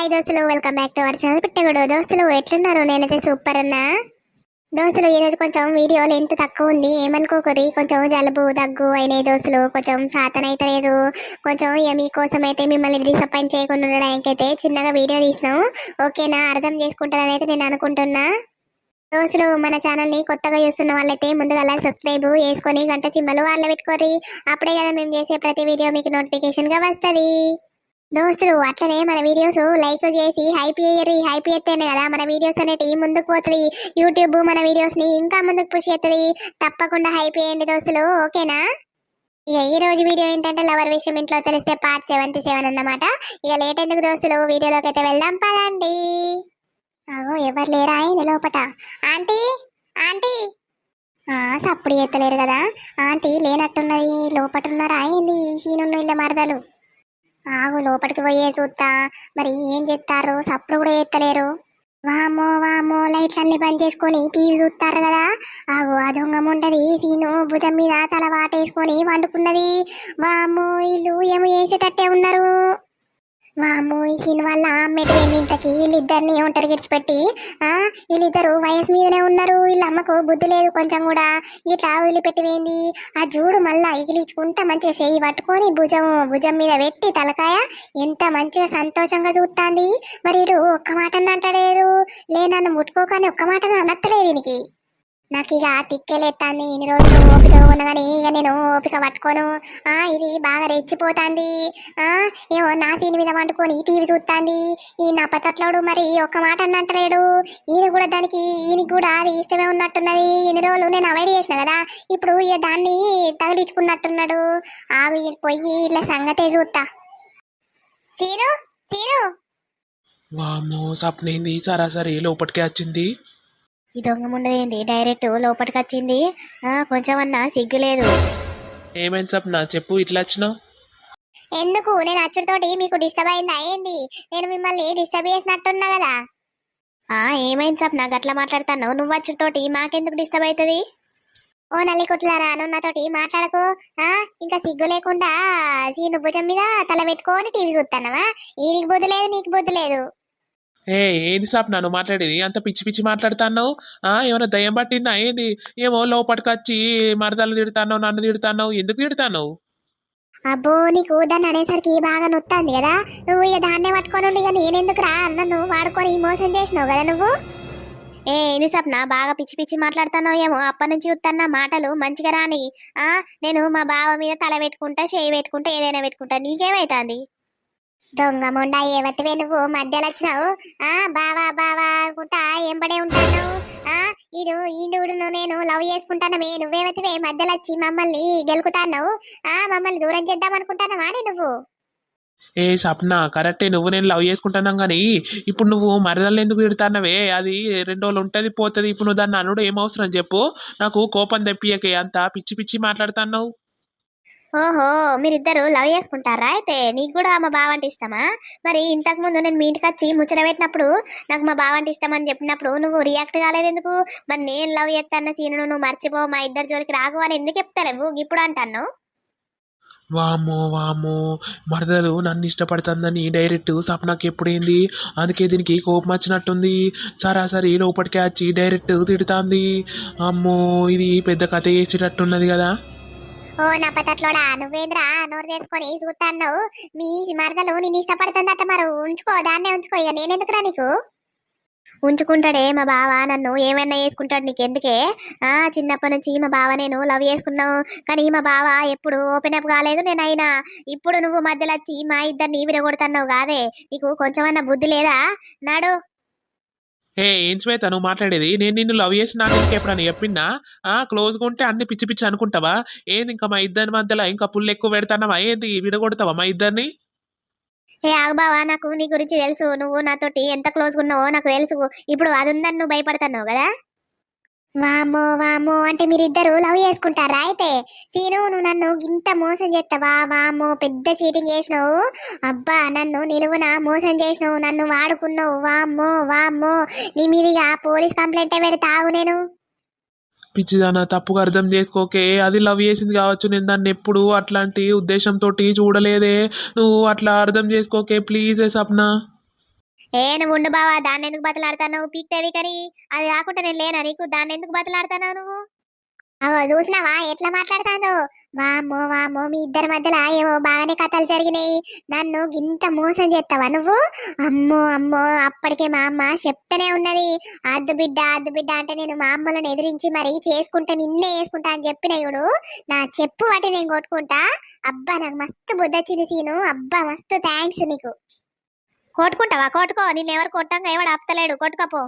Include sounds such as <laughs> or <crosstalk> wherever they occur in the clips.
Hi దోస్తులు welcome back to our channel పెట్టగడు దోస్తులు ఎట్లున్నారు? నేనైతే సూపర్ అన్నా. దోస్తులు ఈరోజు కొంచెం వీడియో లెంత్ తక్కువ ఉంది. ఏమనుకోకరి కొంచెం జలుబు దగ్గు అయినాయి దోస్తులు. కొంచెం సాతన అయితే లేదు. కొంచెం ఇక మీకోసం అయితే మిమ్మల్ని డిసప్పాయింట్ చేయకుండా ఉండడానికైతే చిన్నగా వీడియో తీసినాం. ఓకేనా అర్థం చేసుకుంటారని అయితే నేను అనుకుంటున్నా. దోస్తులు మన ఛానల్ని కొత్తగా చూస్తున్న వాళ్ళైతే ముందుగా సబ్స్క్రైబ్ చేసుకొని గంట సింబలు వాళ్ళ పెట్టుకోరి అప్పుడే కదా మేము చేసే ప్రతి వీడియో మీకు నోటిఫికేషన్గా వస్తది. దోస్తులు అట్లనే మన వీడియోస్ లైక్ చేసి హైప్ చేయరి హైప్ చేస్తేనే కదా మన వీడియోస్ అనేటివి ముందుకు పోతుంది. యూట్యూబ్ మన వీడియోస్ని ఇంకా ముందుకు పుష్ చేస్తుంది. తప్పకుండా హైప్ చేయండి దోస్తులు ఓకేనా? ఇక ఈ రోజు వీడియో ఏంటంటే లవర్ విషయం ఇంట్లో తెలిస్తే పార్ట్ సెవెంటీ సెవెన్ అన్నమాట. ఇక లేట్ ఎందుకు దోస్తులు? వీడియోలోకి అయితే వెళ్దాం పదండి. అగో ఎవరు లేరా ఇది లోపట? ఆంటీ? ఆంటీ? సప్పుడు ఎత్తలేరు కదా. ఆంటీ లేనట్టున్నది లోపట ఉన్నారా ఏంది? ఈ సీనున్న ఇళ్ళ మరదలు. ఆగు లోపలికి పోయే చూస్తా మరి ఏం చెప్తారు సప్పుడు కూడా ఎత్తలేరు. వామో వామో లైట్లన్నీ బంద్ చేసుకొని టీవీ చూస్తారు కదా? ఆగు ఆ దొంగ ఉంటది సీను భుజం మీద తల వాటేసుకొని వండుకున్నది. వామో వీళ్ళు ఏమో వేసేటట్టే ఉన్నారు. వాము ఈ సీన్ వల్ల మెటువేంది ఇంతకి వీళ్ళిద్దరిని ఒంటరి గిడిచిపెట్టి ఆ వీళ్ళిద్దరు వయసు మీదనే ఉన్నారు వీళ్ళ అమ్మకు బుద్ధి లేదు కొంచెం కూడా. ఇట్లా వదిలిపెట్టివేంది ఆ జూడు మళ్ళా ఇగిలించుకుంటా మంచిగా చెయ్యి పట్టుకొని భుజం భుజం మీద పెట్టి తలకాయ ఎంత మంచిగా సంతోషంగా చూస్తాంది మరి ఒక్క మాట అంటాడేరు? లే నన్ను ముట్టుకోకని ఒక్క మాట అనత్తలేదు దీనికి నాకు ఇక తిక్కెలేస్తాంది ఇన్ని రోజులు ఓపిక ఉన్నా కానీ ఇక నేను ఓపిక పట్టుకోను. ఆ ఇది బాగా రెచ్చిపోతాంది. ఆ ఏమో నా సీన్ మీద వండుకొని టీవీ చూస్తాంది ఈ నా పతట్లోడు మరి ఒక్క మాట అన్నంటలేడు. ఈయన కూడా దానికి ఈయనకి కూడా అది ఇష్టమే ఉన్నట్టున్నది. ఇన్ని రోజులు నేను అవాయిడ్ చేసిన కదా ఇప్పుడు ఇక దాన్ని తగిలించుకున్నట్టున్నాడు. ఆగు పోయి ఇట్లా సంగతే చూస్తా సీను సీను. వామ్మో సప్నేంది సరాసరి లోపలికి వచ్చింది. ఈ దొంగ ముండదేంది డైరెక్ట్ లోపలికి వచ్చింది. ఆ, కొంచెం అన్నా సిగ్గు లేదు. ఏమైంది సప్న? చెప్పు ఇట్లా వచ్చినావు? ఎందుకు? నేను అచ్చుడితోటి మీకు డిస్టర్బ్ అయిందా? ఏంది? నేను మిమ్మల్ని డిస్టర్బ్ చేసినట్టున్నా కదా. ఆ ఏమైంది సప్న? గట్లా మాట్లాడతాను నువ్వు అచ్చుడితోటి మాకెందుకు డిస్టర్బ్ అవుతుంది? ఓ నల్లి కుట్లారా నువ్వు నాతోటి మాట్లాడకు. ఆ ఇంకా సిగ్గు లేకుండా సీను భుజం మీద తల పెట్టుకొని టీవీ చూస్తానవా ఈయనకి బుద్ధి లేదు నీకు బుద్ధి లేదు. ఏ ఏంది సప్న నువ్వు మాట్లాడేది? అంత పిచ్చి పిచ్చి మాట్లాడుతున్నావు? ఆ ఏమైనా దయ్యం పట్టిందా? ఏంది? ఏమో లోపలికి వచ్చి మరదలు తిడతాను నన్ను తిడతాను ఎందుకు తిడుతున్నావు? అబ్బో నీకు దాన్ని అనేసరికి బాగా నొత్తాంది కదా? నువ్వు ఇక దాన్నే పట్టుకొని ఉండి ఇక నేనెందుకు రా నన్ను వాడుకొని మోసం చేసినావు కదా నువ్వు? ఏ ఇది సప్న బాగా పిచ్చి పిచ్చి మాట్లాడుతున్నావు ఏమో? అప్పటి నుంచి చూస్తున్న మాటలు మంచిగా రాని. ఆ నేను మా బావ మీద తల పెట్టుకుంటా చేయి పెట్టుకుంటా ఏదైనా పెట్టుకుంటా నీకేమైతుంది? దొంగ మొండ ఏవతివే నువ్వు? మధ్యలో వచ్చినావు? ఆ బావా బావా అనుకుంటా ఎంబడే ఉంటాను? ఆ ఈడు ఈడును నేను లవ్ చేసుకుంటానమే నువ్వేవతివే? మధ్యలో వచ్చి మమ్మల్ని గెలుకుతాను ఆ మమ్మల్ని దూరం చేద్దాం అనుకుంటానవా నువ్వు? ఏ సప్న కరెక్టే నువ్వు నేను లవ్ చేసుకుంటున్నాం కానీ ఇప్పుడు నువ్వు మరదలు ఎందుకు తిడతానవే అది రెండు రోజులు ఉంటుంది పోతుంది. ఇప్పుడు నువ్వు దాన్ని అనుడు ఏం అవసరం చెప్పు. నాకు కోపం తెప్పియకే అంత పిచ్చి పిచ్చి మాట్లాడుతున్నావు. ఓహో మీరిద్దరు లవ్ చేసుకుంటారా అయితే? నీకు కూడా మా బావ అంటే ఇష్టమా? మరి ఇంతకు ముందు నేను మీ ఇంటికి వచ్చి ముచ్చట పెట్టినప్పుడు నాకు మా బావ అంటే ఇష్టం అని చెప్పినప్పుడు నువ్వు రియాక్ట్ కాలేదు ఎందుకు? మరి నేను లవ్ చేస్తాన్న సీను నువ్వు మర్చిపో మా ఇద్దరు జోలికి రాకు అని ఎందుకు చెప్తావు ఇప్పుడు అంటాను. వామ్మో వామ్మో మరదలు నన్ను ఇష్టపడుతుందని డైరెక్ట్ సప్నాకి ఎప్పుడైంది? అందుకే దీనికి కోపం వచ్చినట్టుంది. సరాసరి లోపలికి వచ్చి డైరెక్ట్ తిడుతుంది. అమ్మో ఇది పెద్ద కథ వేసేటట్టున్నది కదా. ఓ నా పతట్లోడా నువ్వేంద్రా? నోరు తెరుచుకొని చూస్తాను మీ మరదలు నిన్ను ఇష్టపడుతుందట మరి. ఉంచుకో దాన్నే ఉంచుకో ఇక. నేనెందుకురా నీకు? ఉంచుకుంటాడే మా బావ నన్ను. ఏమైనా చేసుకుంటాడు నీకెందుకే? ఆ చిన్నప్పటి నుంచి మా బావ నేను లవ్ చేసుకున్నావు కానీ మా బావ ఎప్పుడు ఓపెన్ అప్ కాలేదు నేను అయినా ఇప్పుడు నువ్వు మధ్యలో వచ్చి మా ఇద్దరిని విడగొడుతున్నావు కాదే. నీకు కొంచెమన్నా బుద్ధి లేదా? నాడు. ఏ ఏం శ్వేత నువ్వు మాట్లాడేది? నేను నిన్ను లవ్ చేసి నాకు చెప్పినా ఆ క్లోజ్గా ఉంటే అన్ని పిచ్చి పిచ్చి అనుకుంటావా? ఏంది ఇంకా మా ఇద్దరి మధ్యలో ఇంకా పుల్లు ఎక్కువ పెడతానవా? ఏంది విడగొడతావా మా ఇద్దరిని? ఏ బావా నాకు నీ గురించి తెలుసు. నువ్వు నాతోటి ఎంత క్లోజ్ ఉన్నావో నాకు తెలుసు. ఇప్పుడు అది ఉందని నువ్వు భయపడుతున్నావు కదా? వామో వామో అంటే మీరిద్దరు లవ్ చేసుకుంటారా అయితే? సీను నువ్వు నన్ను ఇంత మోసం చేస్తావా? వామో పెద్ద చీటింగ్ చేసినావు. అబ్బా నన్ను నిలువున మోసం చేసినావు నన్ను వాడుకున్నావు. వామ్మో వామ్మో. నీ మీదిగా పోలీస్ కంప్లైంట్ పెడతావు నేను. పిచ్చిదానా తప్పుగా అర్థం చేసుకోకే. అది లవ్ చేసింది కావచ్చు. నేను దాన్ని ఎప్పుడు అట్లాంటి ఉద్దేశంతో చూడలేదే. నువ్వు అట్లా అర్థం చేసుకోకే. ప్లీజ్ సప్నా. ఏ నువ్వు ఉండు బావా దాన్ని ఎందుకు బతలాడుతున్నావు? పీక్తేవి కరి అది కాకుండా నేను లేనా నీకు? దాన్ని ఎందుకు బతలాడుతున్నావు నువ్వు? అవో చూసినావా? ఎట్లా మాట్లాడతాందో? వామ్మో వామ్మో మీ ఇద్దరి మధ్యలో ఏవో బాగానే కథలు జరిగినాయి. నన్ను ఇంత మోసం చేస్తావా నువ్వు? అమ్మో అమ్మో అప్పటికే మా అమ్మ చెప్తానే ఉన్నది. అద్దు బిడ్డ అద్దు బిడ్డ అంటే నేను మా అమ్మలను ఎదిరించి మరి చేసుకుంటే నిన్నే వేసుకుంటా అని చెప్పిన ఇవుడు నా చెప్పు వాటి నేను కొట్టుకుంటా. అబ్బా నాకు మస్తు బుద్ధొచ్చింది సీను. అబ్బా మస్తు థ్యాంక్స్ నీకు. కొట్టుకుంటావా? కొట్టుకో. నేను ఎవరు కొట్టంగా? ఎవడు ఆపుతలేడు? కొట్టుకోపో.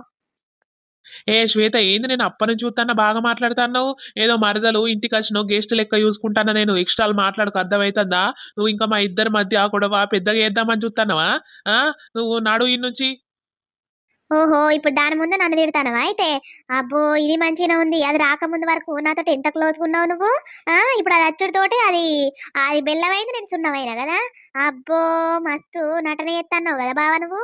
ఏ శ్వేత ఏంది నేను అప్పటి నుంచి చూస్తాను బాగా మాట్లాడుతున్నావు? ఏదో మరదలు ఇంటికి వచ్చినావు గెస్ట్ లెక్క చూసుకుంటానా నేను? ఎక్స్ట్రాలు మాట్లాడకు అర్థమవుతుందా నువ్వు ఇంకా మా ఇద్దరి మధ్య గొడవ పెద్దగా వేద్దామని చూస్తున్నావా ఆ? నువ్వు నాడు ఈ నుంచి ఓహో ఇప్పుడు దాని ముందు నన్ను తిడతానవా అయితే? అబ్బో ఇది మంచిగా ఉంది. అది రాకముందు వరకు నాతో ఎంత క్లోజ్ ఉన్నావు నువ్వు? ఆ ఇప్పుడు అది అచ్చుడితోటి అది అది బెల్లమైంది నేను సున్నమైనా కదా? అబ్బో మస్తు నటన చేస్తున్నావు కదా బావ నువ్వు?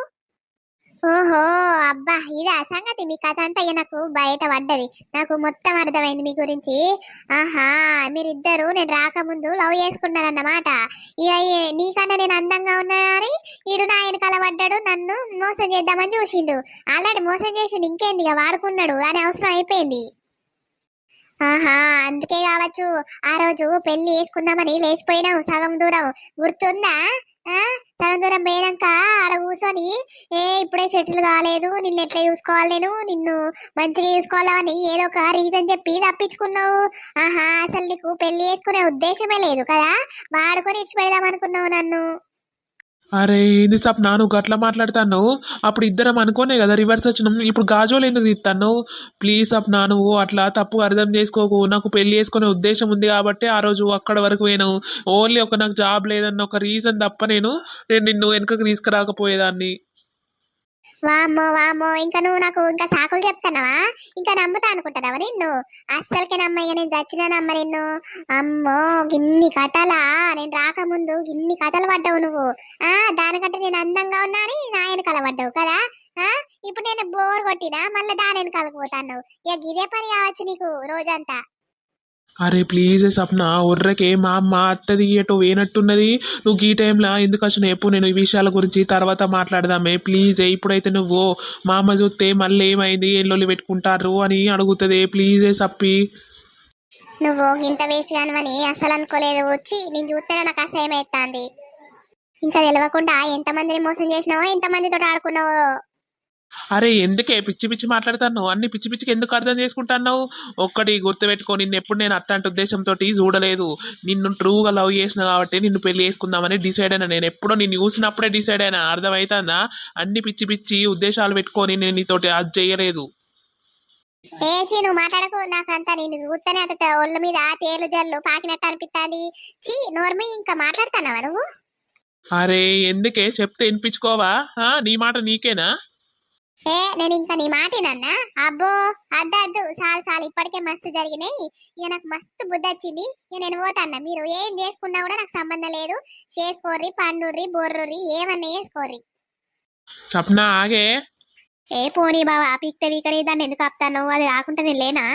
ఓహో అబ్బా ఇదా సంగతి. మీ కథ అంతా నాకు బయట పడ్డది. నాకు మొత్తం అర్థమైంది మీ గురించి. ఆహా మీరిద్దరు నేను రాకముందు లవ్ చేసుకున్నారన్నమాట. ఇక నీకన్నా నేను అందంగా ఉన్నానని ఈడు నా వెనకాల పడ్డాడు నన్ను మోసం చేద్దామని చూసిండు. ఆల్రెడీ మోసం చేసిండు ఇంకేంది ఇక? వాడుకున్నాడు అని అవసరం అయిపోయింది. ఆహా అందుకే కావచ్చు. ఆ రోజు పెళ్ళి వేసుకుందామని లేచిపోయినావు సగం దూరం. గుర్తుందా? తన దూరం పోయినాక ఆడ కూర్చొని ఏ ఇప్పుడే సెటిల్ కాలేదు నిన్ను ఎట్లా చూసుకోవాలి నేను? నిన్ను మంచిగా చూసుకోవాలని ఏదో ఒక రీజన్ చెప్పి తప్పించుకున్నావు. ఆహా అసలు నీకు పెళ్ళి చేసుకునే ఉద్దేశమే లేదు కదా? వాడుకొని ఇచ్చి పెడదాం అనుకున్నావు నన్ను. అరే ఏంది సప్ నాను గట్లా మాట్లాడుతాను అప్పుడు ఇద్దరం అనుకోనే కదా రివర్స్ వచ్చినాం. ఇప్పుడు గాజోలు ఎందుకు తీస్తాను ప్లీజ్ సప్ నాను అట్లా తప్పు అర్థం చేసుకోకు. నాకు పెళ్ళి చేసుకునే ఉద్దేశం ఉంది కాబట్టి ఆ రోజు అక్కడ వరకు పోయాను ఓన్లీ ఒక నాకు జాబ్ లేదన్న ఒక రీజన్ తప్ప నేను నేను నిన్ను వెనుకకు తీసుకురాకపోయేదాన్ని. వామ్మో వామ్మో ఇంకా నువ్వు నాకు ఇంకా సాకులు చెప్తున్నావా? ఇంకా నమ్ముతా అనుకుంటున్నావా నిన్ను? అస్సలకే నమ్మయ్య నేను చచ్చినా నమ్మ నిన్ను. అమ్మో గిన్ని కథలా? నేను రాకముందు గిన్ని కథలు పడ్డావు నువ్వు. ఆ దానికంటే నేను అందంగా ఉన్నా అని నా వెనకాల పడ్డావు కదా? ఆ ఇప్పుడు నేను బోర్ కొట్టినా మళ్ళీ దాని వెనకాలకు పోతాను ఇక ఇదే పని కావచ్చు నీకు రోజంతా. అరే ప్లీజ్ సప్న ఒర్రకే మా అమ్మ అత్తది ఎటో వేనట్టున్నది. నువ్వు ఈ టైంలో ఎందుకు వచ్చిన ఎప్పుడు నేను ఈ విషయాల గురించి తర్వాత మాట్లాడదామే. ప్లీజ్ ఇప్పుడైతే నువ్వు మా అమ్మ చూస్తే మళ్ళీ ఏమైంది ఎల్లొల్లి పెట్టుకుంటారు అని అడుగుతుంది. ప్లీజే సప్పి. నువ్వు ఇంత వేస్ట్ కానివని అసలు అనుకోలేదు. వచ్చి నేను చూస్తేనే నాకు అసహ్యం ఎత్తాంది ఇంకా తెలియకుండా ఎంతమందిని మోసం చేసినావో ఎంతమందితో ఆడుకున్నావో. అరే ఎందుకే? పిచ్చి పిచ్చి మాట్లాడుతాను అన్ని పిచ్చి పిచ్చికి ఎందుకు అర్థం చేసుకుంటున్నావు? ఒక్కటి గుర్తుపెట్టుకో నిన్ను ఎప్పుడు నేను అట్లాంటి ఉద్దేశంతో చూడలేదు. నిన్ను ట్రూగా లవ్ చేసిన కాబట్టి నిన్ను పెళ్ళి చేసుకుందామని డిసైడ్ అయినా. నేను ఎప్పుడో నిన్ను చూసినప్పుడే డిసైడ్ అయినా. అర్థమవుతుందా అన్ని పిచ్చి పిచ్చి ఉద్దేశాలు పెట్టుకొని నేను నీతోటి అది చేయలేదు. ఏ మాట్లాడకు. నాకంతా నేను చూస్తేనే అంత ఒళ్ళ మీద తేలు జల్లు పాకినట్టు అనిపిస్తుంది చీ నోర్మి ఇంకా మాట్లాడుతున్నావా నువ్వు? అరే ఎందుకే? చెప్తే వినిపించుకోవా? ఆ, నీ మాట నీకేనా? ఏ నేను ఇంకా నీ మాటినన్నా అబ్బో అద్దు అద్దు. చాలు చాలు. ఇప్పటికే మస్తు జరిగినాయి. ఇక నాకు మస్తు బుద్ధి వచ్చింది. ఇక నేను పోతాన్నా. మీరు ఏం చేసుకున్నా కూడా నాకు సంబంధం లేదు. చేసుకోర్రి పండుర్రి బొర్రుర్రి ఏమన్నా చేసుకోర్రి. సప్న ఆగే. ఏ పోనీ బావా పీక్తే వీకని దాన్ని ఎందుకు ఆపుతాను? అది రాకుంటే నేను లేనా?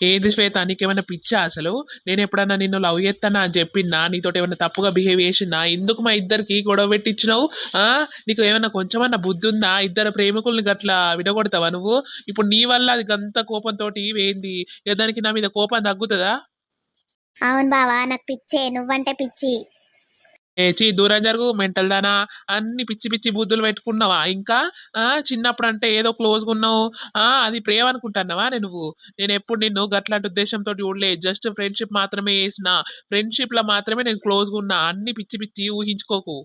ఏది శ్వేత నీకేమైనా పిచ్చా అసలు? నేను ఎప్పుడన్నా నిన్ను లవ్ చేస్తానా అని చెప్పినా నీతో ఏమైనా తప్పుగా బిహేవ్ చేసినా ఎందుకు మా ఇద్దరికి గొడవ పెట్టించినావు? ఆ? నీకు ఏమైనా కొంచెమన్నా బుద్ధి ఉందా ఇద్దరు ప్రేమికుల్ని గట్లా విడగొడతావా నువ్వు? ఇప్పుడు నీ వల్ల అది అంత కోపంతో వేయింది దానికి నా మీద కోపం తగ్గుతుందా? అవును బావా నాకు పిచ్చే నువ్వంటే పిచ్చి. ఏ చీ దూరం జరుగు మెంటల్ దానా అన్ని పిచ్చి పిచ్చి బుద్ధులు పెట్టుకున్నావా? ఇంకా ఆ చిన్నప్పుడు అంటే ఏదో క్లోజ్గా ఉన్నావు. ఆ అది ప్రేమ అనుకుంటున్నావా నేను నువ్వు? నేను ఎప్పుడు నిన్ను గట్లాంటి ఉద్దేశంతో చూడలే జస్ట్ ఫ్రెండ్షిప్ మాత్రమే చేసిన ఫ్రెండ్షిప్లో మాత్రమే నేను క్లోజ్గా ఉన్నా. అన్ని పిచ్చి పిచ్చి ఊహించుకోకు.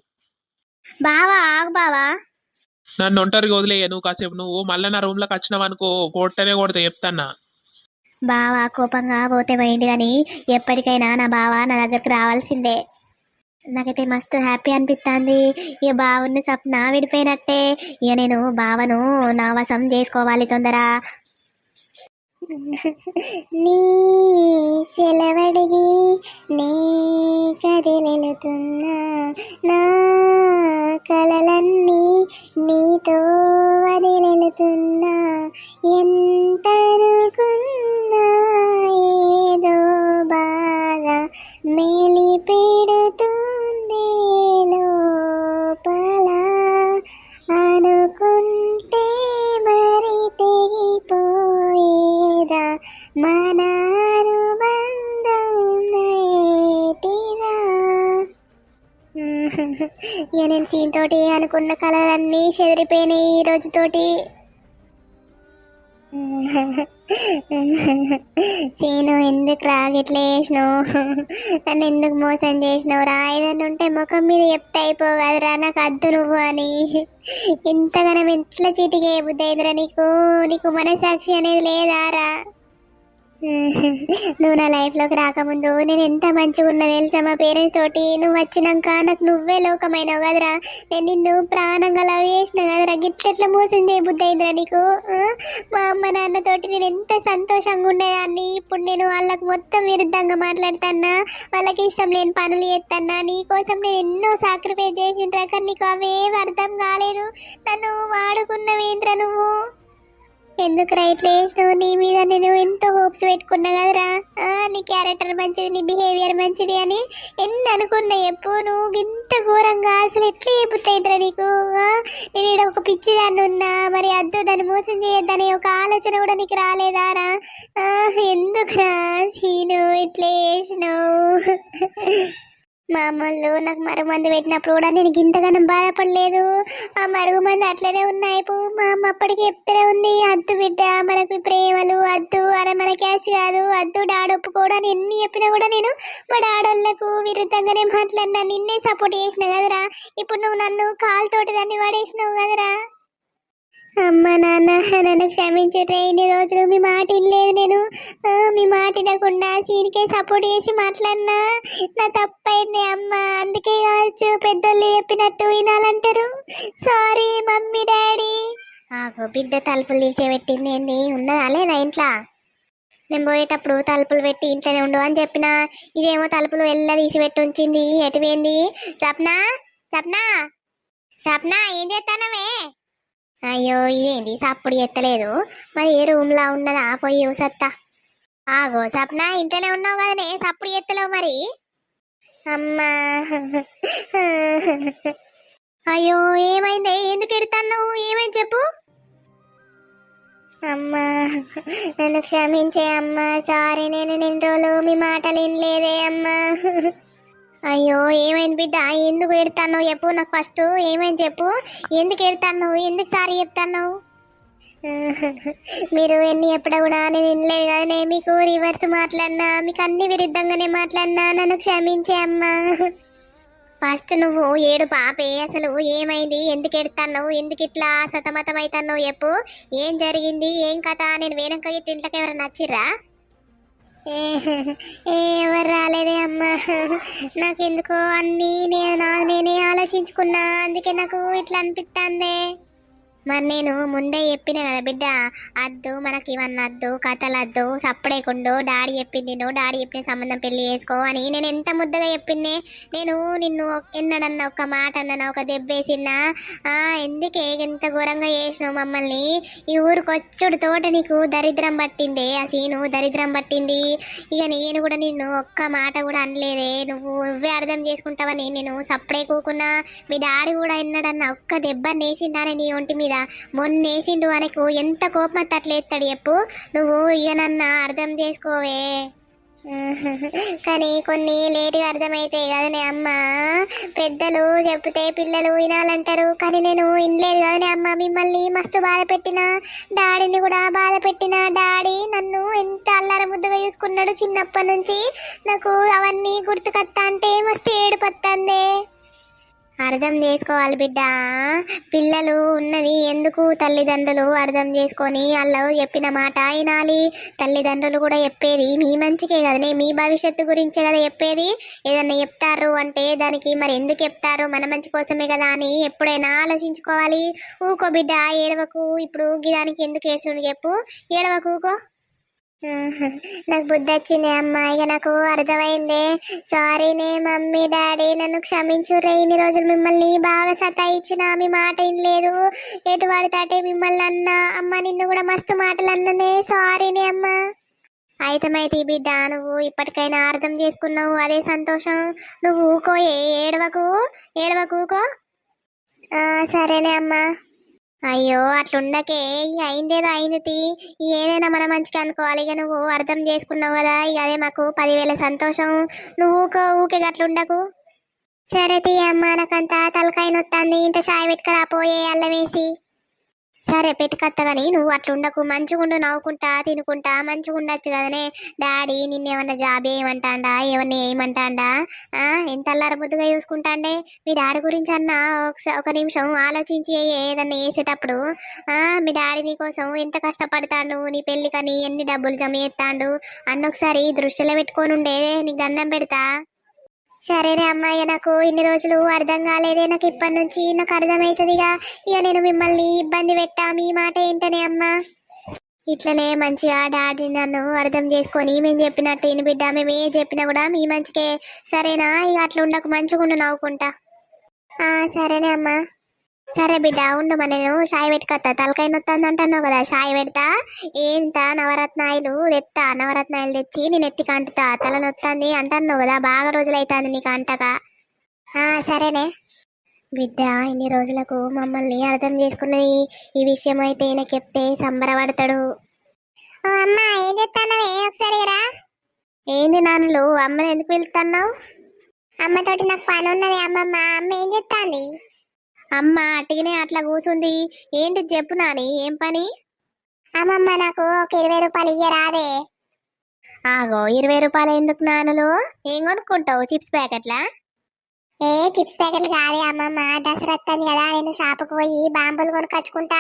బావా బావా. నన్ను ఒంటరిగా వదిలేయ నువ్వు కాసేపు. నువ్వు మళ్ళీ నా రూమ్లోకి వచ్చినావు అనుకో కొట్టనే కొడతా చెప్తాన్నా. బావా కోపంగా పోతే పోయింది కానీ ఎప్పటికైనా నా బావ నా దగ్గరికి రావాల్సిందే. నాకైతే మస్తు హ్యాపీ అనిపిస్తుంది ఇక బావుని సప్న విడిపోయినట్టే. ఇక నేను బావను నా చేసుకోవాలి తొందర. నీ సెలవడిగి నే కదిలెలుతున్నా నా కలలన్నీ నీతో వదిలెలుతున్నా ఎంత అనుకున్నా దీంతోటి అనుకున్న కళలన్నీ చెదిరిపోయినాయి ఈ రోజుతోటి. సీను ఎందుకు రా వేసినావు నన్ను ఎందుకు మోసం చేసినావు? రా ఏదైనా ఉంటే ముఖం మీద చెప్తే నాకు అద్దు నువ్వు అని. ఇంతగానం ఎట్లా చీటికి బుద్ధి అయిందిరా నీకు? నీకు మనసాక్షి అనేది లేదా? రా. నువ్వు నా లైఫ్లోకి రాకముందు నేను ఎంత మంచిగా ఉన్నా తెలుసా? మా పేరెంట్స్ తోటి నువ్వు వచ్చినాక నాకు నువ్వే లోకమైనావు కదరా. నేను నిన్ను ప్రాణంగా లవ్ చేసిన కదరా. గిట్లెట్లా మోసం చేయబుద్ధి అయిందిరా నీకు మా అమ్మ నాన్నతోటి నేను ఎంత సంతోషంగా ఉండేదాన్ని. ఇప్పుడు నేను వాళ్ళకి మొత్తం విరుద్ధంగా మాట్లాడుతానా వాళ్ళకి ఇష్టం లేని పనులు చేస్తానా నీకోసం నేను ఎన్నో సాక్రిఫైస్ చేసిండ్రా. కానీ నీకు అవేవి అర్థం కాలేదు. నన్ను వాడుకున్నవేంద్రా నువ్వు? ఎందుకు రైట్ వేసినావు నీ మీద నేను ఎంతో హోప్స్ పెట్టుకున్నా కదరా. ఆ, నీ క్యారెక్టర్ మంచిది నీ బిహేవియర్ మంచిది అని ఎన్ని అనుకున్నా ఎప్పు నువ్వు ఇంత ఘోరంగా అసలు ఎట్లా చెబుతాయిద్రా నీకు? నేను ఇక్కడ ఒక పిచ్చి దాన్ని ఉన్నా మరి అద్దు దాన్ని మోసం చేయొద్దనే ఒక ఆలోచన కూడా నీకు రాలేదారా ఎందుకురా సీను ఇట్లా చేసినావు? మా నాకు మరుగు మంది పెట్టినప్పుడు కూడా నేను ఇంతగానం బాధపడలేదు. ఆ మరుగు మంది అట్లనే ఉన్నాయి. పో మా అమ్మ అప్పటికి చెప్తూనే ఉంది. అద్దు బిడ్డ మనకు ప్రేమలు అద్దు అరే మన క్యాష్ కాదు. అద్దు డాడ్ ఒప్పుకోవడం ఎన్ని చెప్పినా కూడా నేను మా డాడోళ్ళకు విరుద్ధంగానే మాట్లాడినా. నిన్నే సపోర్ట్ చేసిన కదరా. ఇప్పుడు నువ్వు నన్ను కాలుతోటి దాన్ని పడేసినావు కదరా. అమ్మ నాన్న నన్ను క్షమించే ఇన్ని రోజులు మీ మాట వినలేదు నేను. మీ మాట వినకుండా సీన్కే సపోర్ట్ చేసి మాట్లాడినా. నా తప్పైంది అమ్మ. అందుకే కావచ్చు పెద్దోళ్ళు చెప్పినట్టు వినాలంటారు. Sorry mummy daddy. ఆగో బిడ్డ తలుపులు తీసేపెట్టింది ఏంది? ఉన్నదా లేదా ఇంట్లో? నేను పోయేటప్పుడు తలుపులు పెట్టి ఇంట్లోనే ఉండు అని చెప్పిన. ఇదేమో తలుపులు వెళ్ళ తీసిపెట్టి ఉంచింది. ఎటువేంది సప్నా సప్నా సప్నా ఏం చేస్తానవే అయ్యో ఇదేంది సప్పుడు ఎత్తలేదు. మరి ఏ రూమ్ లా ఉన్నదా? పోయి సత్తా ఆగో సప్న ఇంట్లోనే ఉన్నావు కదనే? సప్పుడు ఎత్తలేవు మరి. అమ్మా. అయ్యో ఏమైంది? ఎందుకు ఎడతాన్నావు? ఏమైంది చెప్పు. అమ్మా నన్ను క్షమించే అమ్మా. సారీ నేను నిన్న రోజులు మీ మాటలు వినలేదే అమ్మా. అయ్యో ఏమైంది బిడ్డ? ఎందుకు ఎడతాను చెప్పు నాకు ఫస్ట్ ఏమైంది చెప్పు? ఎందుకు ఎడతాను ఎందుకు సారీ చెప్తాను <laughs> మీరు ఎన్ని ఎప్పుడ కూడా నేను వినలేదు నేను మీకు రివర్స్ మాట్లాడినా మీకు అన్ని విరుద్ధంగానే మాట్లాడినా నన్ను క్షమించే అమ్మా. ఫస్ట్ నువ్వు ఏడు పాపే అసలు ఏమైంది? ఎందుకు ఎడతాను ఎందుకు ఇట్లా సతమతం అవుతాను చెప్పు. ఏం జరిగింది? ఏం కథ? నేను వేనక ఇట్ల ఇంట్లోకి ఎవరైనా నచ్చిర్రా ఎవరు రాలేదే అమ్మా. నాకెందుకో అన్నీ నేను నేనే ఆలోచించుకున్నా. అందుకే నాకు ఇట్లా అనిపిస్తుంది మరి నేను ముందే చెప్పిన కదా బిడ్డ అద్దు మనకి ఇవన్నీ అద్దు కథలద్దు సప్పుడేకుండు డాడీ చెప్పింది నువ్వు డాడీ చెప్పిన సంబంధం పెళ్ళి చేసుకో అని నేను ఎంత ముద్దగా చెప్పిందే. నేను నిన్ను ఎన్నడన్నా ఒక మాట అన్నా ఒక దెబ్బేసినా ఎందుకే ఎంత ఘోరంగా చేసినావు మమ్మల్ని? ఈ ఊరికొచ్చుడు తోట నీకు దరిద్రం పట్టిందే ఆ సీను దరిద్రం పట్టింది. ఇక నేను కూడా నిన్ను ఒక్క మాట కూడా అనలేదే. నువ్వు నువ్వే అర్థం చేసుకుంటావని నేను సప్పుడే కూకున్నా. మీ డాడీ కూడా ఎన్నడన్నా ఒక్క దెబ్బ నేసిందానే నీ ఒంటి మీద. మొన్న వేసిండు అనకు ఎంత కోపం తట్లేస్తాడు చెప్పు. నువ్వు ఇయనన్నా అర్థం చేసుకోవే. <laughs> కానీ కొన్ని లేటుగా అర్థమైతాయి కదనే అమ్మ. పెద్దలు చెప్తే పిల్లలు వినాలంటారు. కానీ నేను వినలేదు కదనే అమ్మ. మిమ్మల్ని మస్తు బాధ పెట్టిన డాడీని కూడా బాధ పెట్టిన. డాడీ నన్ను ఎంత అల్లార ముద్దుగా చూసుకున్నాడు చిన్నప్పటి నుంచి. నాకు అవన్నీ గుర్తుకొత్తా అంటే మస్తు ఏడుపత్తందే. అర్థం చేసుకోవాలి బిడ్డ. పిల్లలు ఉన్నది ఎందుకు తల్లిదండ్రులు అర్థం చేసుకొని వాళ్ళు చెప్పిన మాట వినాలి? తల్లిదండ్రులు కూడా చెప్పేది మీ మంచికే కదనే మీ భవిష్యత్తు గురించే కదా చెప్పేది? ఏదన్నా చెప్తారు అంటే దానికి మరి ఎందుకు చెప్తారు? మన మంచి కోసమే కదా అని ఎప్పుడైనా ఆలోచించుకోవాలి. ఊకో బిడ్డ ఏడవకు. ఇప్పుడు దానికి ఎందుకు ఏడ్చుడు చెప్పు. ఏడవకు ఊకో. నాకు బుద్ధి వచ్చింది అమ్మ. ఇక నాకు అర్థమైంది. సారీనే మమ్మీ డాడీ. నన్ను క్షమించుర్రే. ఇన్ని రోజులు మిమ్మల్ని బాగా సతాయించిన మీ మాట లేదు ఎటు పడితే మిమ్మల్ని అన్న. అమ్మ నిన్ను కూడా మస్తు మాటలు అన్ననే. సారీనే అమ్మ. అయితమైతే బిడ్డ నువ్వు ఇప్పటికైనా అర్థం చేసుకున్నావు. అదే సంతోషం. నువ్వు ఊకో ఏ ఏడవకు? ఏడవకు ఊకో? సరేనే అమ్మా. అయ్యో అట్లుండకే. ఇక అయిందేదో అయింది. తీ. ఏదైనా మన మంచిగా అనుకోవాలి. ఇక నువ్వు అర్థం చేసుకున్నావు కదా. ఇక అదే మాకు పదివేల సంతోషం. నువ్వు ఊకో ఊకే అట్లుండకు సరే తీయమ్మ నాకంతా తలకాయ నొత్తాంది. ఇంత షాయ్ పెట్టుకురా పోయే అల్లం వేసి. సరే పెట్టుకత్తగాని నువ్వు అట్లుండకు. మంచిగుండు నవ్వుకుంటా తినుకుంటా మంచిగా ఉండొచ్చు కదనే. డాడీ నిన్నేమన్నా జాబ్ ఏమంటాండా ఏమన్నా ఏమంటాండా ఎంత అల్లార ముద్దుగా చూసుకుంటాండే? మీ డాడీ గురించి అన్న ఒక నిమిషం ఆలోచించి ఏదన్నా వేసేటప్పుడు మీ డాడీ నీ కోసం ఎంత కష్టపడతాడు? నీ పెళ్ళికని ఎన్ని డబ్బులు జమ చేస్తాడు అన్న ఒకసారి దృష్టిలో పెట్టుకొని ఉండే నీకు దండం పెడతా. సరేనే అమ్మాయి నాకు ఇన్ని రోజులు అర్థం కాలేదే. నాకు ఇప్పటి నుంచి నాకు అర్థమవుతుందిగా. ఇక నేను మిమ్మల్ని ఇబ్బంది పెట్టా. మీ మాట ఏంటనే అమ్మా? ఇట్లనే మంచిగా డాడీ నన్ను అర్థం చేసుకొని మేము చెప్పినట్టు ఇని బిడ్డ మేము ఏ చెప్పినా కూడా మీ మంచికే. సరేనా? ఇక అట్లా ఉండకు మంచిగా ఉండు నవ్వుకుంటా సరేనే అమ్మా. సరే బిడ్డ ఉండమా నేను షాయి పెట్టుకొత్తా. తలకాయ నొత్తంది అంటున్నావు కదా షాయి పెడతా. ఏంట నవరత్నాయిలు తెత్తా నవరత్నాయిలు తెచ్చి నేను ఎత్తి కంటుతా. తల నొత్తంది అంటున్నావు కదా బాగా రోజులైతుంది నీకు అంటగా. ఆ సరేనే. బిడ్డ ఇన్ని రోజులకు మమ్మల్ని అర్థం చేసుకున్నది ఈ విషయం అయితే ఈయనకి చెప్తే సంబరపడతాడు. అమ్మ ఏం చెప్తానవే ఒకసారి రా ఏంది నాన్నలు అమ్మని ఎందుకు పిలుస్తున్నావు అమ్మతోటి నాకు పని ఉన్నది అమ్మమ్మ. అమ్మ ఏం చెప్తాంది అమ్మ అట్టిగానే అట్లా కూసుంది. ఏంటి చెప్పు నాని ఏం పని? అమ్మమ్మ నాకు ఒక ఇరవై రూపాయలు ఇయ్యరాదే ఆగో ఇరవై రూపాయలు ఎందుకు నాన్నలు ఏం కొనుక్కుంటావు చిప్స్ ప్యాకెట్లా? ఏ చిప్స్ ప్యాకెట్లు కాదే అమ్మమ్మ. దసరా వస్తుంది కదా నేను షాపుకు పోయి బాంబులు కొనుకొచ్చుకుంటా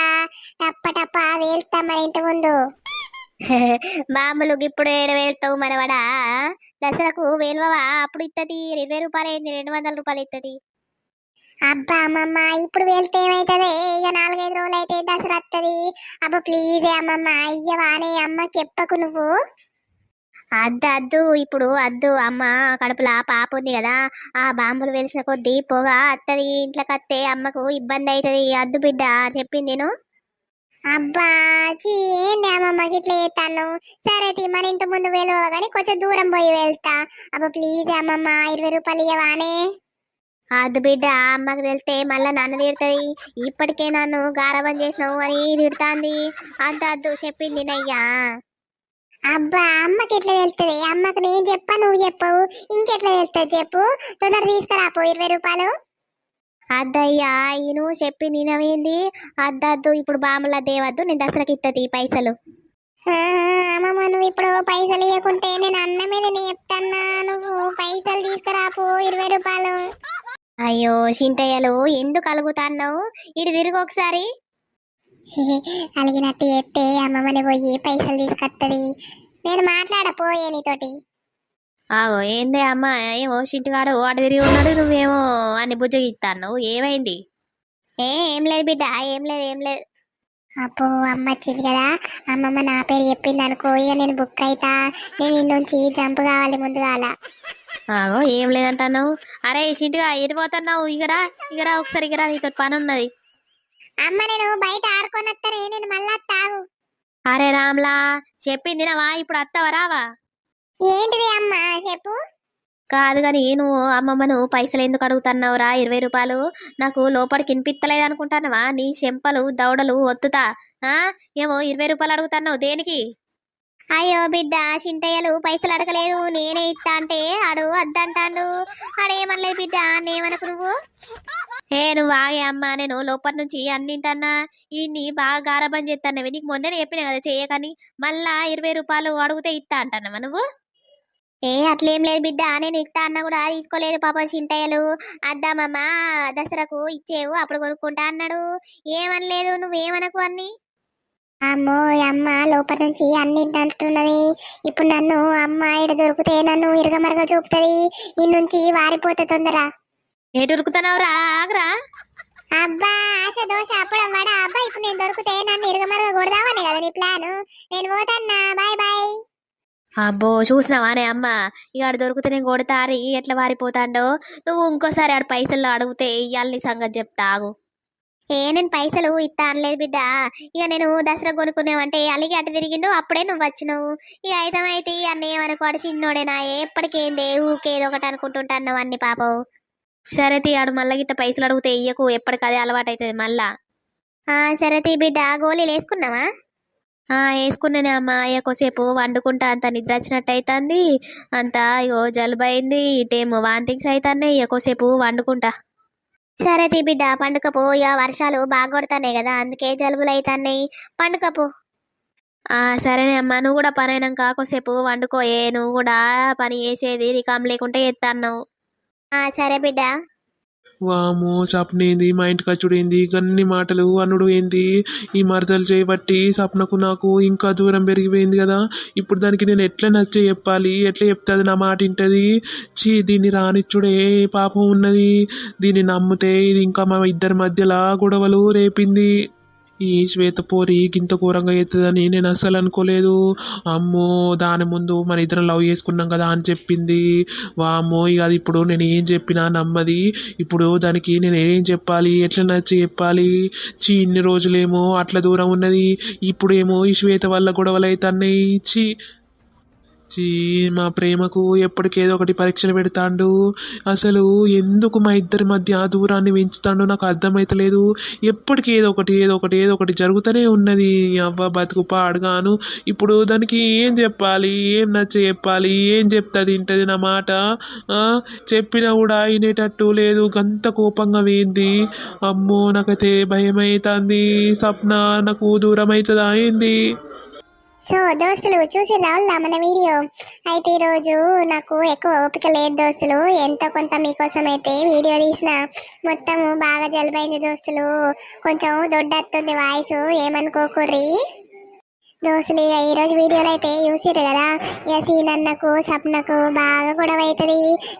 టప్ప టప్ప వేలుతా మన ఇంటి ముందు. <laughs> బాంబులు ఇప్పుడు ఏడు వేలుతావు మనవడా? దసరాకు వేలువవా? అప్పుడు ఇత్తది. ఇరవై రూపాయలు అయింది రెండు వందల రూపాయలు ఇత్తది. అబ్బా అమ్మమ్మ ఇప్పుడు వెళ్తే ఏమైతుంది? ఇక నాలుగైదు రోజులు అయితే దసరా వస్తుంది అబ్బా ప్లీజ్ అమ్మమ్మ అయ్యవానే అమ్మకి చెప్పకు నువ్వు. అద్దు అద్దు ఇప్పుడు అద్దు అమ్మ కడుపులా పాప ఉంది కదా ఆ బాంబులు వెలిసిన కొద్దీ పొగ అత్తది ఇంట్లోకి అత్తే అమ్మకు ఇబ్బంది అవుతుంది అద్దు బిడ్డ చెప్పింది నేను. అబ్బా చీ ఏంది అమ్మమ్మకి ఇట్లా చేస్తాను సరే తీ మన ఇంటి ముందు వెళ్ళవు కానీ కొంచెం దూరం పోయి వెళ్తా. అబ్బా ప్లీజ్ అమ్మమ్మ ఇరవై రూపాయలు ఇవ్వవానే అద్దు బిడ్డ అమ్మకు తెలితే మళ్ళా నన్ను తిడుతుంది. ఇప్పటికే నన్ను గారవం చేసినావు అని తిడుతాంది. అంత అద్దు చెప్పింది నయ్యా. అబ్బా అమ్మకి ఎట్లా తెలుస్తుంది అమ్మకి నేను చెప్పా నువ్వు చెప్పవు. ఇంకెట్లా తెలుస్తుంది చెప్పు? తొందర తీసుకురాపో ఇరవై రూపాయలు. అద్దయ్యా ఈ నువ్వు చెప్పి నేనవేంది అద్దద్దు ఇప్పుడు బామ్మల దేవద్దు నేను దసరాకి ఇత్తది ఈ పైసలు. అమ్మమ్మ నువ్వు ఇప్పుడు పైసలు ఇవ్వకుంటే నేను అన్న మీద చెప్తాన్నా. నువ్వు పైసలు తీసుకురాపు ఇరవై రూపాయలు. అయ్యో చింతయ్యలు ఎందుకు అలుగుతాన్నావు? ఇటు తిరుగు ఒకసారి. <laughs> అలిగినట్టు ఎత్తే అమ్మమ్మని పోయి పైసలు తీసుకొత్తది. నేను మాట్లాడపోయే నీతోటి. ఆగో ఏందే అమ్మ? ఏమో షింటిగాడు వాడు తిరిగి ఉన్నాడు నువ్వేమో అన్ని బుజ్జగిస్తాను ఏమైంది? ఏ ఏం లేదు బిడ్డ ఏం లేదు ఏం లేదు. అప్పు అమ్మ వచ్చింది కదా. అమ్మమ్మ నా పేరు చెప్పింది అనుకో ఇక నేను బుక్ అయితా. నేను నుంచి జంప్ కావాలి ముందుగాల. ఆగో ఏం లేదంటున్నావు? అరే షింటిగా ఎటు పోతున్నావు? ఇగరా ఇగరా ఒకసారి ఇగరా నీతో పని ఉన్నది అమ్మ నేను బయట ఆడుకొని వస్తానే నేను మళ్ళా తాగు. అరే రామ్లా చెప్పింది నవా ఇప్పుడు అత్తవా రావా? ఏంటిది అమ్మ చెప్పు. కాదు కానీ నువ్వు అమ్మమ్మను పైసలు ఎందుకు అడుగుతున్నావురా ఇరవై రూపాయలు నాకు లోపలికి వినిపిత్తలేదు అనుకుంటున్నావా నీ చెంపలు దవడలు ఒత్తుతా. ఆ? ఏమో ఇరవై రూపాయలు అడుగుతున్నావు దేనికి? అయ్యో బిడ్డ చింతయ్యలు పైసలు అడగలేదు నేనే ఇస్తా అంటే ఆడు అద్దంటాడు ఆడేమనలేదు బిడ్డ నేమనకు నువ్వు? ఏ నువ్వు ఆగే అమ్మ నేను లోపల నుంచి అన్నింటన్నా ఇన్ని బాగా గారబం చేస్తానవి నీకు మొన్ననే చెప్పినా కదా చేయకని మళ్ళా ఇరవై రూపాయలు అడిగితే ఇస్తా అంటానవా నువ్వు? ఏ అట్లేం లేదు బిడ్డ నేను ఇస్తా అన్న కూడా తీసుకోలేదు పాపం చింతయ్యలు. అద్దామమ్మా దసరాకు ఇచ్చేవు అప్పుడు కొనుక్కుంటా అన్నాడు. ఏమనలేదు నువ్వేమనకు అన్ని? అమ్మో అమ్మ లోపల నుంచి అన్ని అంటున్నది. ఇప్పుడు నన్ను అమ్మ దొరికితే నన్ను ఇరగమరగ చూపుతుంది. ఈ నుంచి వారిపోతే తొందర. ఏటు ఉరుకుతున్నావురా ఆగరా. అబ్బా ఆశ దోశ అప్పుడు వాడ. అబ్బా ఇప్పుడు నేను దొరికితే నన్ను ఇరగమరగ కొడదామని కదా నీ ప్లాన్. నేను పోతాన్నా. Bye bye. అబ్బో చూసినావానే అమ్మ? ఇక ఆడు దొరికితే నేను కొడతారి. ఎట్లా వారిపోతాడో? నువ్వు ఇంకోసారి ఆడు పైసలు అడిగితే ఇయ్యాల నీ సంగతి చెప్తా ఆగు. ఏ నేను పైసలు ఇస్తా అనలేదు బిడ్డ. ఇక నేను దసరా కొనుక్కునేవంటే అలిగి అటు తిరిగిండు అప్పుడే నువ్వు వచ్చినావు. ఇక అయితమైతే అన్న ఏమనుకో అడు చిన్నోడేనా ఎప్పటికేందే ఊకేదో ఒకటి అనుకుంటుంటాను అన్ని పాపం. సరే తీ ఆడు మళ్ళీ గిట్ట పైసలు అడిగితే ఇయ్యకు ఎప్పటికదే అలవాటు అవుతుంది మళ్ళా. సరే తీ బిడ్డ గోళీలు వేసుకున్నావా? ఆ వేసుకున్నానే అమ్మ ఎక్కువసేపు వండుకుంటా అంత నిద్ర వచ్చినట్టు అవుతుంది అంత ఇగో జలుబు అయింది ఇటేమో వాంతింగ్స్ అవుతున్నాయి ఎక్కువసేపు వండుకుంటా. సరే తీ బిడ్డ పండుకపో. ఇక వర్షాలు బాగా కొడతాన్నాయి కదా అందుకే జలుబులు అవుతున్నాయి పండుకపో. ఆ సరేనే అమ్మ. నువ్వు కూడా పని అయినాక కొద్దిసేపు వండుకోయే. నువ్వు కూడా పని చేసేది రికామ్ లేకుంటే ఎత్తన్నావు. ఆ సరే బిడ్డ. వాము సప్నేంది మా ఇంటికి వచ్చుడేంది గన్ని మాటలు అనుడు ఏంది? ఈ మరదలు చేయబట్టి సప్నకు నాకు ఇంకా దూరం పెరిగిపోయింది కదా. ఇప్పుడు దానికి నేను ఎట్లా నచ్చ చెప్పాలి? ఎట్లా చెప్తుంది నా మాట వింటది? చీ దీన్ని రానిచ్చుడే పాపం ఉన్నది. దీన్ని నమ్మితే ఇది ఇంకా మా ఇద్దరి మధ్యలో గొడవలు రేపింది. ఈ శ్వేత పోరి గింత ఘోరంగా ఎత్తుందని నేను అస్సలు అనుకోలేదు. అమ్మో దాని ముందు మన ఇద్దరం లవ్ చేసుకున్నాం కదా అని చెప్పింది. వామ్మో ఇక అది ఇప్పుడు నేను ఏం చెప్పినా నమ్మది. ఇప్పుడు దానికి నేను ఏం చెప్పాలి? ఎట్లా నచ్చి చెప్పాలి? చీ ఇన్ని రోజులేమో అట్లా దూరం ఉన్నది. ఇప్పుడేమో ఈ శ్వేత వల్ల గొడవలు అవుతున్నాయి ఇచ్చి చీ మా ప్రేమకు ఎప్పటికేదో ఒకటి పరీక్షలు పెడతాండు. అసలు ఎందుకు మా ఇద్దరి మధ్య ఆ దూరాన్ని పెంచుతాడో నాకు అర్థమైతలేదు. ఎప్పటికీ ఏదో ఒకటి ఏదో ఒకటి ఏదో ఒకటి జరుగుతూనే ఉన్నది. అవ్వ బతుకు పాడుగాను. ఇప్పుడు దానికి ఏం చెప్పాలి? ఏం నచ్చ చెప్పాలి? ఏం చెప్తుంది ఇంటది నా మాట? చెప్పినా కూడా వినేటట్టు లేదు. గంత కోపంగా వేయింది. అమ్మో నాకైతే భయం అవుతుంది సప్న నాకు దూరం అవుతుందా అయింది సో దోస్తులు చూసి రావులా మన వీడియో? అయితే ఈరోజు నాకు ఎక్కువ ఓపిక లేదు దోస్తులు. ఎంతో కొంత మీకోసం అయితే వీడియో తీసిన. మొత్తము బాగా జలుబైంది దోస్తులు. కొంచెం దొడ్డత్తుంది వాయిస్. ఏమనుకోకుర్రి? దోస్తులు ఇక ఈరోజు వీడియోలో అయితే చూసిర్రు కదా? ఇక సీనన్నకు సప్నకు బాగా గొడవ అవుతుంది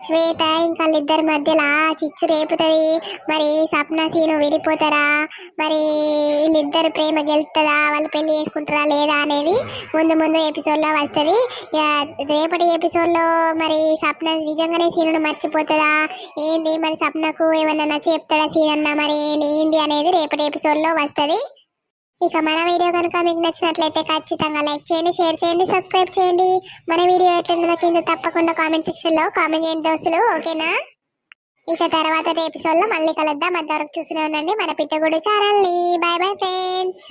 శ్వేత ఇంకా వాళ్ళిద్దరి మధ్యలో చిచ్చు రేపుతుంది. మరి సప్న సీను విడిపోతారా? మరి వీళ్ళిద్దరు ప్రేమ గెలుస్తుందా వాళ్ళు పెళ్ళి చేసుకుంటారా లేదా అనేది ముందు ముందు ఎపిసోడ్లో ఇక రేపటి ఎపిసోడ్లో మరి సప్న నిజంగానే సీనును మర్చిపోతుందా? ఏంది? మరి సప్నకు ఏమన్నా నచ్చి చెప్తాడా సీనన్న? మరి ఏంది అనేది రేపటి ఎపిసోడ్లో వస్తుంది. ఇక మన వీడియో కనుక మీకు నచ్చినట్లయితే ఖచ్చితంగా లైక్ చేయండి షేర్ చేయండి సబ్స్క్రైబ్ చేయండి. మన వీడియో ఎట్లుందో కింద తప్పకుండా కామెంట్ సెక్షన్లో కామెంట్ చేయండి దోస్తులు ఓకేనా? ఇక తర్వాత ఎపిసోడ్లో మళ్ళీ కలుద్దాం. అంతవరకు చూస్తూనే ఉండండి. మన పిట్టగుడు ఛానల్ని బాయ్ బాయ్ ఫ్రెండ్స్.